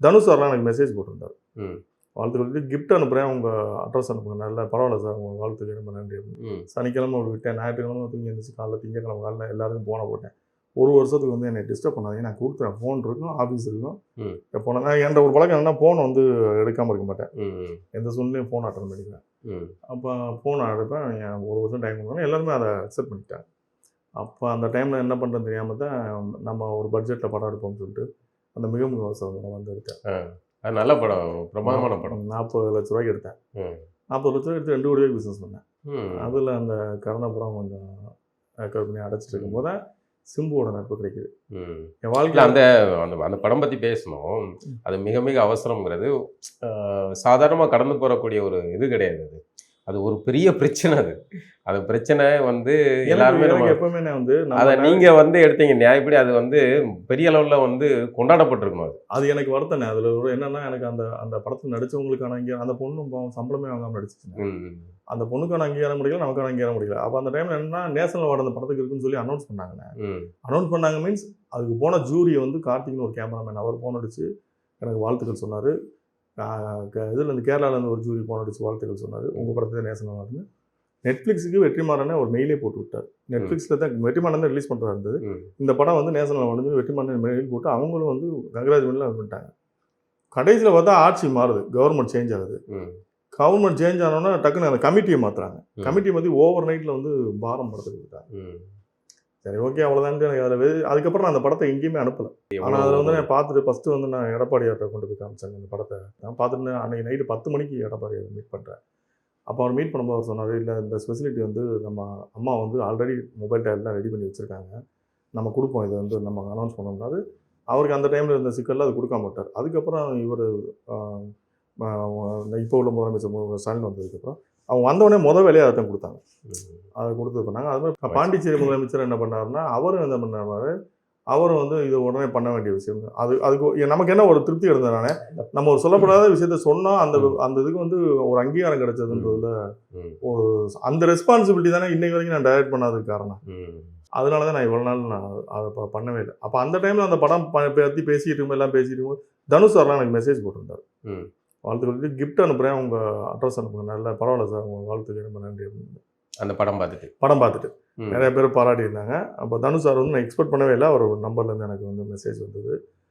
தனுஷ் சார்லாம் எனக்கு மெசேஜ் போட்டிருந்தார். ம். வாழ்த்துக்கள் கிஃப்ட் அனுப்புகிறேன் உங்கள் அட்ரஸ் அனுப்புங்க. நல்ல பரவாயில்ல சார். உங்கள் வாழ்த்துக்கு ரொம்ப நன்றி. சனிக்கிழமை ஒரு விட்டேன். ஞாயிற்றுக்கிழமை தூங்கி எழுந்திரிச்சு காலைல திங்கக்கிழமை காலைல எல்லாருக்கும் போன போட்டேன். ஒரு வருஷத்துக்கு வந்து என்னை டிஸ்டர்ப் பண்ணாதீங்க. நான் கொடுத்துறேன் ஃபோன் இருக்கும் ஆஃபீஸ் இருக்கும். எப்போ நான் என்கிட்ட ஒரு பழக்கம் என்னன்னா ஃபோன் வந்து எடுக்காமல் இருக்க மாட்டேன். எந்த சூழ்நிலையும் ஃபோன் அட்டன் பண்ணிக்குவேன் ம். அப்போ ஃபோன் எடுப்பேன். என் ஒரு வருஷம் டைம் கொடுக்கணும் எல்லாருமே அதை அக்செப்ட் பண்ணிட்டாங்க. அப்போ அந்த டைமில் என்ன பண்ணுறது தெரியாமல் தான் நம்ம ஒரு பட்ஜெட்டில் படம் எடுப்போம்னு சொல்லிட்டு அந்த மிக மிக அவசரம் வந்து எடுத்தேன். அது நல்ல படம் பிரமாதமான படம். நாற்பது லட்ச ரூபாய்க்கு எடுத்தேன். நாற்பது லட்ச ரூபாய் எடுத்து ரெண்டு கோடி ரூபாய்க்கு பிஸ்னஸ் பண்ணேன். அதில் அந்த கருணபுரம் கொஞ்சம் பண்ணி அடைச்சிட்டு இருக்கும்போது சிம்புவோட நட்பு கிடைக்குது. என் வாழ்க்கையில் அந்த அந்த அந்த படம் பத்தி பேசணும். அது மிக மிக அவசரம்ங்கிறது ஆஹ், சாதாரணமா கடந்து போறக்கூடிய ஒரு இது கிடையாது அது. அது ஒரு பெரிய பிரச்சனை அது. அது பிரச்சனை வந்து எல்லாருமே எப்பவுமே வந்து அதை நீங்க வந்து எடுத்தீங்க. நியாயப்படி அது வந்து பெரிய அளவுல வந்து கொண்டாடப்பட்டிருக்கணும் அது? அது எனக்கு வருத்தனே அதில் ஒரு என்னன்னா எனக்கு அந்த அந்த படத்தில் நடிச்சவங்களுக்கான அங்கீகாரம் அந்த பொண்ணும் சம்பளமே வாங்காமல் நடிச்சிச்சு அந்த பொண்ணுக்கான அங்கீகாரம் முடியல நமக்கான அங்கீகாரம் முடியல அப்போ அந்த டைம்ல என்னன்னா நேஷனல் அவார்டு அந்த படத்துக்கு இருக்குன்னு சொல்லி அனௌன்ஸ் பண்ணாங்க அனௌன்ஸ் பண்ணாங்க மீன்ஸ் அதுக்கு போன ஜூரி வந்து கார்த்திக்னு ஒரு கேமராமேன் அவர் போன் அடிச்சு எனக்கு வாழ்த்துக்கள் சொன்னார். இதில் இருந்து கேரளாலேருந்து ஒரு ஜூரி போன் அடிச்சு வாழ்த்துக்கள் சொன்னார். உங்கள் படத்தை நேஷனல் அவார்டுன்னு. நெட்ஃப்ளிக்ஸுக்கு வெற்றிமாறனே ஒரு மெயிலே போட்டு விட்டார். நெட்ஃப்ளிக்ஸில் தான் வெற்றிமாறன் தான் ரிலீஸ் பண்ணுறா இருந்தது இந்த படம் வந்து நேஷனல் அவார்டு வெற்றிமாறன் மெயில் போட்டு அவங்களும் வந்து கங்க்ராச்சுமெண்ட்லாம் இது பண்ணிட்டாங்க. கடைசியில் பார்த்தா ஆட்சி மாறுது. கவர்மெண்ட் சேஞ்ச் ஆகுது. கவர்மெண்ட் சேஞ்ச் ஆனோன்னா டக்குன்னு அந்த கமிட்டியை மாற்றுறாங்க ம். கமிட்டி வந்து ஓவர் நைட்டில் வந்து பாரம் படத்துக்கு. சரி ஓகே அவ்வளோதான் எனக்கு அதில் அதுக்கப்புறம் நான் அந்த படத்தை எங்கேயுமே அனுப்பலை. ஆனால் அதில் வந்து நான் பார்த்துட்டு ஃபஸ்ட்டு வந்து நான் எடப்பாடியார்ட்ட கொண்டு போய் காமிச்சாங்க இந்த படத்தை. நான் பார்த்துட்டு அன்றைக்கி நைட்டு பத்து மணிக்கு எடப்பாடியார் மீட் பண்ணுறேன் அப்போ அவர் மீட் பண்ணும்போது அவர் சொன்னார் இல்லை இந்த ஃபெசிலிட்டி வந்து நம்ம அம்மா வந்து ஆல்ரெடி மொபைல் டேப்லாம் ரெடி பண்ணி வச்சுருக்காங்க. நம்ம கொடுப்போம். இதை வந்து நம்ம அனௌன்ஸ் பண்ணோம்னாரு. அவருக்கு அந்த டைமில் இருந்த சிக்கலில் அது கொடுக்காம விட்டார். அதுக்கப்புறம் இவர் இப்போ உள்ள முதலமைச்சர் மு- ஸ்டாலின் வந்ததுக்கப்புறம் அவங்க வந்தவொடனே முத வேலையை அதை கொடுத்தாங்க. அதை கொடுத்து பண்ணாங்க அது மாதிரி பாண்டிச்சேரி முதலமைச்சர் என்ன பண்ணாருன்னா அவரும் என்ன பண்ணாரு? அவரும் வந்து இது உடனே பண்ண வேண்டிய விஷயம். அது அதுக்கு நமக்கு என்ன ஒரு திருப்தி இருந்ததுனால நம்ம ஒரு சொல்லப்படாத விஷயத்த சொன்னோம் அந்த அந்த இதுக்கு வந்து ஒரு அங்கீகாரம் கிடைச்சதுன்றதுல ஒரு அந்த ரெஸ்பான்சிபிலிட்டி தானே இன்னைக்கு வரைக்கும் நான் டைரக்ட் பண்ணாததுக்கு காரணம். அதனால தான் நான் இவ்வளோ நாள் நான் அதை பண்ணவே இல்லை. அப்போ அந்த டைமில் அந்த படம் பற்றி பேசிட்டு இருக்கும்போது எல்லாம் பேசிட்டு இருக்கும்போது தனுஷ் சார்லாம் எனக்கு மெசேஜ் போட்டிருந்தார். ம். வாழ்த்துக்கள். கிஃப்ட் அனுப்புகிறேன் உங்கள் அட்ரஸ் அனுப்புங்க. நல்ல பரவாயில்ல சார் உங்கள் வாழ்த்துக்கு ரொம்ப நன்றி அப்படின்னு. அந்த படம் பார்த்துட்டு. படம் பார்த்துட்டு. நிறைய பேர் பாராட்டி இருந்தாங்க அப்போ தனுஷ் சார் வந்து நான் எக்ஸ்பெக்ட் பண்ணவே இல்லை. அவர் நம்பர்லேருந்து எனக்கு வந்து மெசேஜ் வந்தது.